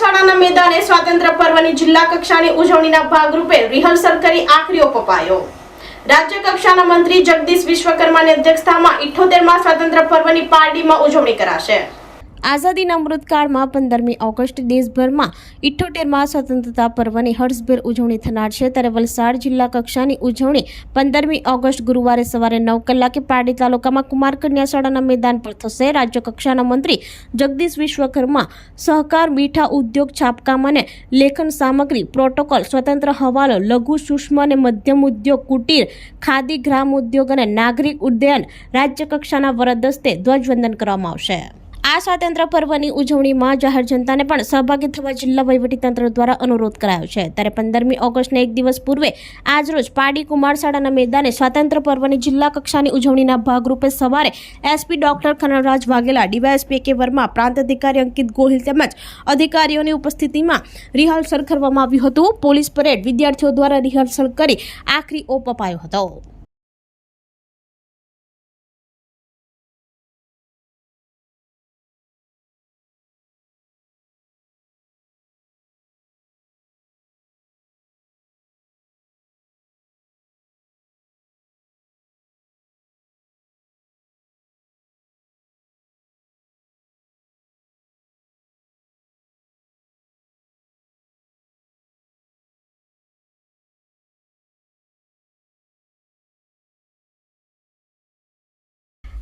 શાળાના મેદાને સ્વાતંત્ર્ય પર્વની જિલ્લા કક્ષાની ઉજવણીના ભાગરૂપે રિહર્સલ કરી આખરીઓ પપાયો. રાજ્ય કક્ષાના મંત્રી જગદીશ વિશ્વકર્માની અધ્યક્ષતામાં ઇઠોતેરમાં સ્વાતંત્ર્ય પર્વની પાર્ટીમાં ઉજવણી કરાશે. આઝાદીના અમૃતકાળમાં પંદરમી ઓગસ્ટ દેશભરમાં ઇઠ્ઠોતેરમાં સ્વતંત્રતા પર્વની હર્ષભેર ઉજવણી થનાર છે. ત્યારે વલસાડ જિલ્લા કક્ષાની ઉજવણી પંદરમી ઓગસ્ટ ગુરુવારે સવારે નવ કલાકે પારડી તાલુકામાં કુમાર કન્યા શાળાના મેદાન પર થશે. રાજ્ય કક્ષાના મંત્રી જગદીશ વિશ્વકર્મા, સહકાર મીઠા ઉદ્યોગ છાપકામ અને લેખન સામગ્રી પ્રોટોકોલ, સ્વતંત્ર હવાલો, લઘુ સૂક્ષ્મ અને મધ્યમ ઉદ્યોગ કુટીર, ખાદી, ગ્રામ ઉદ્યોગ અને નાગરિક ઉડ્ડયન રાજ્ય કક્ષાના વરદસ્તે ધ્વજવંદન કરવામાં આવશે. આ સ્વાતંત્ર્ય પર્વની ઉજવણીમાં જાહેર જનતાને પણ સહભાગી થવા જિલ્લા વહીવટીતંત્ર દ્વારા અનુરોધ કરાયો છે. ત્યારે પંદરમી ઓગસ્ટના એક દિવસ પૂર્વે આજરોજ પાડી કુમારશાળાના મેદાને સ્વાતંત્ર્ય પર્વની જિલ્લા કક્ષાની ઉજવણીના ભાગરૂપે સવારે S P doctor Khanraj Vaghela, D Y S P K Verma, પ્રાંત અધિકારી અંકિત ગોહિલ તેમજ અધિકારીઓની ઉપસ્થિતિમાં રિહર્સલ કરવામાં આવ્યું હતું. પોલીસ પરેડ વિદ્યાર્થીઓ દ્વારા રિહર્સલ કરી આખરી ઓપ અપાયો હતો.